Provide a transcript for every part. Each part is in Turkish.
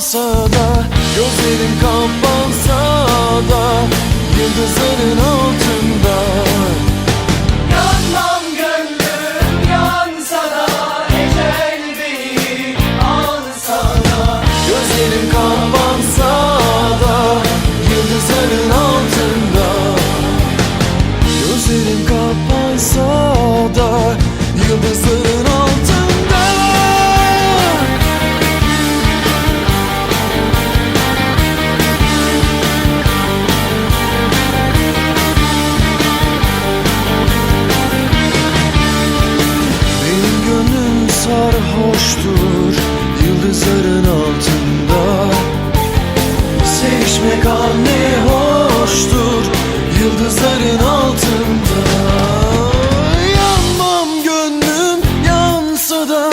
alsa da Gözlerim kapansa da Yıldızların altında Yıldızların altında. Sevişmek an ne hoştur Yıldızların altında. Yanmam gönlüm yansa da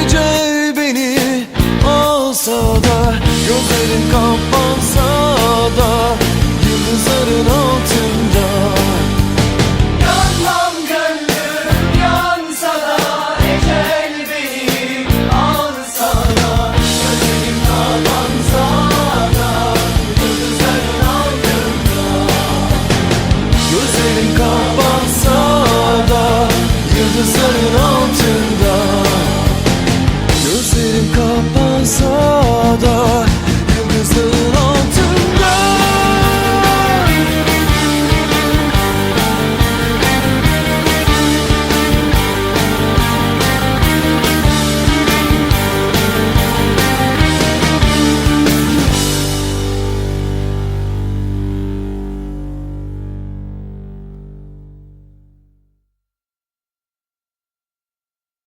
Ecel beni alsa da. Gözlerim kapansa da